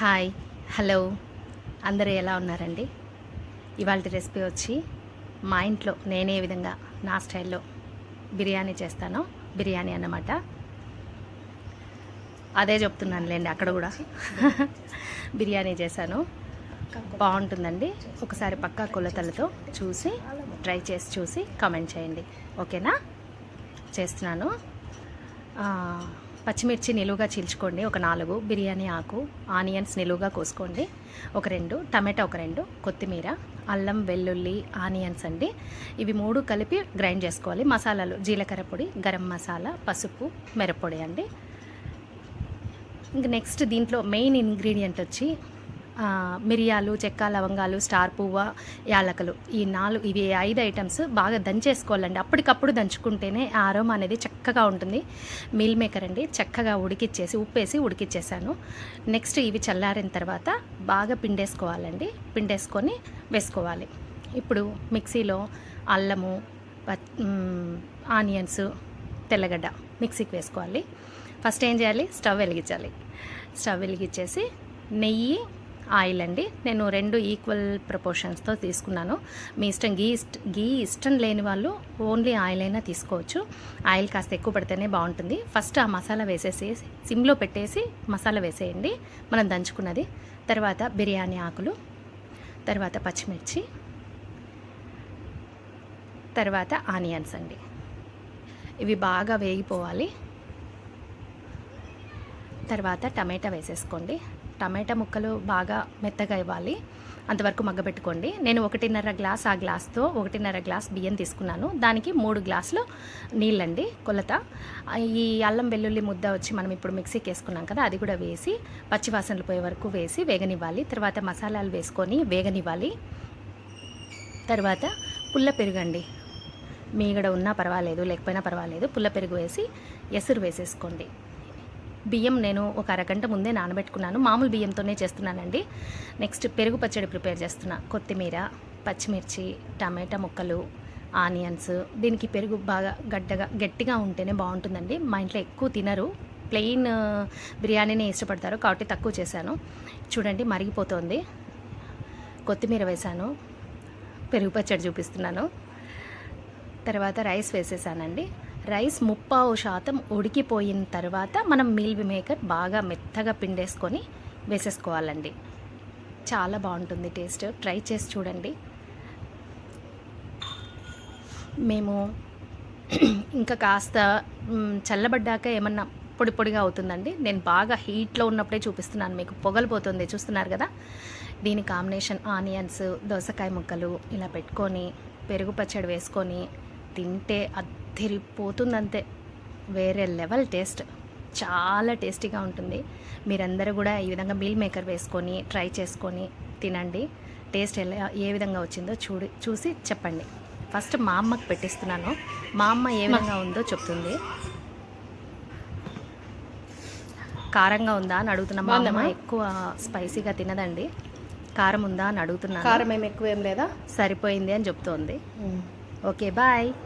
Hi hello. అందరూ ఎలా ఉన్నారండి? ఇవాళ రెసిపీ వచ్చి మా ఇంట్లో నేనే విధంగా నా స్టైల్లో బిర్యానీ చేస్తాను. బిర్యానీ అన్నమాట. అదే చెప్తున్నానులేండి అక్కడ కూడా. బిర్యానీ చేశాను. బాగుంటుందండి. ఒకసారి పక్కా కొలతలతో చూసి ట్రై చేసి చూసి కామెంట్ చేయండి. ఓకేనా? చేస్తున్నాను. పచ్చిమిర్చి నిలువుగా చీల్చుకోండి. ఒక నాలుగు. బిర్యానీ ఆకు ఆనియన్స్ నిలువుగా కోసుకోండి. ఒక రెండు. టమాటా ఒక రెండు. కొత్తిమీర అల్లం వెల్లుల్లి ఆనియన్స్ అండి. ఇవి మూడు కలిపి గ్రైండ్ చేసుకోవాలి. మసాలాలు జీలకర్ర పొడి గరం మసాలా పసుపు మిరప్పొడి అండి. ఇంక నెక్స్ట్ దీంట్లో మెయిన్ ఇంగ్రీడియంట్ వచ్చి మిరియాలు చెక్క లవంగాలు స్టార్ పువ్వ యాలకలు. ఈ నాలుగు ఇవి ఐదు ఐటమ్స్ బాగా దంచేసుకోవాలండి. అప్పటికప్పుడు దంచుకుంటేనే ఆ అరోమా అనేది చక్కగా ఉంటుంది. మీల్ మేకర్ అండి చక్కగా ఉడికిచ్చేసి ఉప్పేసి ఉడికిచ్చేసాను. నెక్స్ట్ ఇవి చల్లారిన తర్వాత బాగా పిండేసుకోవాలండి. పిండేసుకొని వేసుకోవాలి. ఇప్పుడు మిక్సీలో అల్లము ఆనియన్స్ తెల్లగడ్డ మిక్సీకి వేసుకోవాలి. ఫస్ట్ ఏం చేయాలి? స్టవ్ వెలిగించాలి. స్టవ్ వెలిగించేసి నెయ్యి ఆయిల్ అండి. నేను రెండు ఈక్వల్ ప్రపోర్షన్స్తో తీసుకున్నాను. మీ ఇష్టం గీ ఇష్ట గీ ఇష్టం లేని వాళ్ళు ఓన్లీ ఆయిల్ అయినా తీసుకోవచ్చు. ఆయిల్ కాస్త ఎక్కువ పడితేనే బాగుంటుంది. ఫస్ట్ ఆ మసాలా వేసేసి సిమ్లో పెట్టేసి మసాలా వేసేయండి. మనం దంచుకున్నది. తర్వాత బిర్యానీ ఆకులు తర్వాత పచ్చిమిర్చి తర్వాత ఆనియన్స్ అండి. ఇవి బాగా వేగిపోవాలి. తర్వాత టమాటా వేసేసుకోండి. టమాటా ముక్కలు బాగా మెత్తగా ఇవ్వాలి. అంతవరకు మగ్గబెట్టుకోండి. నేను ఒకటిన్నర గ్లాస్ ఆ గ్లాస్తో ఒకటిన్నర గ్లాస్ బియ్యం తీసుకున్నాను. దానికి మూడు గ్లాసులు నీళ్ళండి కొలత. ఈ అల్లం వెల్లుల్లి ముద్ద వచ్చి మనం ఇప్పుడు మిక్సీకి వేసుకున్నాం కదా అది కూడా వేసి పచ్చివాసనలు పోయే వరకు వేసి వేగనివ్వాలి. తర్వాత మసాలాలు వేసుకొని వేగనివ్వాలి. తర్వాత పుల్ల పెరుగండి. మీగడ ఉన్నా పర్వాలేదు లేకపోయినా పర్వాలేదు. పుల్ల పెరుగు వేసి ఎసురు వేసేసుకోండి. బియ్యం నేను ఒక అరగంట ముందే నానబెట్టుకున్నాను. మామూలు బియ్యంతోనే చేస్తున్నానండి. నెక్స్ట్ పెరుగు పచ్చడి ప్రిపేర్ చేస్తున్నా. కొత్తిమీర పచ్చిమిర్చి టమాటా ముక్కలు ఆనియన్స్. దీనికి పెరుగు బాగా గడ్డగా గట్టిగా ఉంటేనే బాగుంటుందండి. మా ఇంట్లో ఎక్కువ తినరు. ప్లెయిన్ బిర్యానీనే ఇష్టపడతారు. కాబట్టి తక్కువ చేశాను. చూడండి మరిగిపోతుంది. కొత్తిమీర వేశాను. పెరుగు పచ్చడి చూపిస్తున్నాను. తర్వాత రైస్ వేసేసానండి. రైస్ ముప్పావు శాతం ఉడికిపోయిన తర్వాత మనం మీల్ మేకర్ బాగా మెత్తగా పిండేసుకొని వేసేసుకోవాలండి. చాలా బాగుంటుంది టేస్ట్. ట్రై చేసి చూడండి. మేము ఇంకా కాస్త చల్లబడ్డాక ఏమన్నా పొడి పొడిగా అవుతుందండి. నేను బాగా హీట్లో ఉన్నప్పుడే చూపిస్తున్నాను. మీకు పొగలిపోతుంది చూస్తున్నారు కదా? దీని కాంబినేషన్ ఆనియన్స్ దోసకాయ ముక్కలు ఇలా పెట్టుకొని పెరుగు పచ్చడి వేసుకొని తింటే అద్దరిపోతుందంతే వేరే లెవెల్ టేస్ట్. చాలా టేస్టీగా ఉంటుంది. మీరందరూ కూడా ఈ విధంగా మీల్ మేకర్ వేసుకొని ట్రై చేసుకొని తినండి. టేస్ట్ ఎలా ఏ విధంగా వచ్చిందో చూడి చూసి చెప్పండి. ఫస్ట్ మా అమ్మకి పెట్టిస్తున్నాను. మా అమ్మ ఏ విధంగా ఉందో చెప్తుంది. కారంగా ఉందా అని అడుగుతున్నా. మా అమ్మ ఎక్కువ స్పైసీగా తినదండి. కారం ఉందా అని అడుగుతున్నాను. కారం ఏం ఎక్కువ ఏం లేదా? సరిపోయింది అని చెప్తోంది. Okay, bye!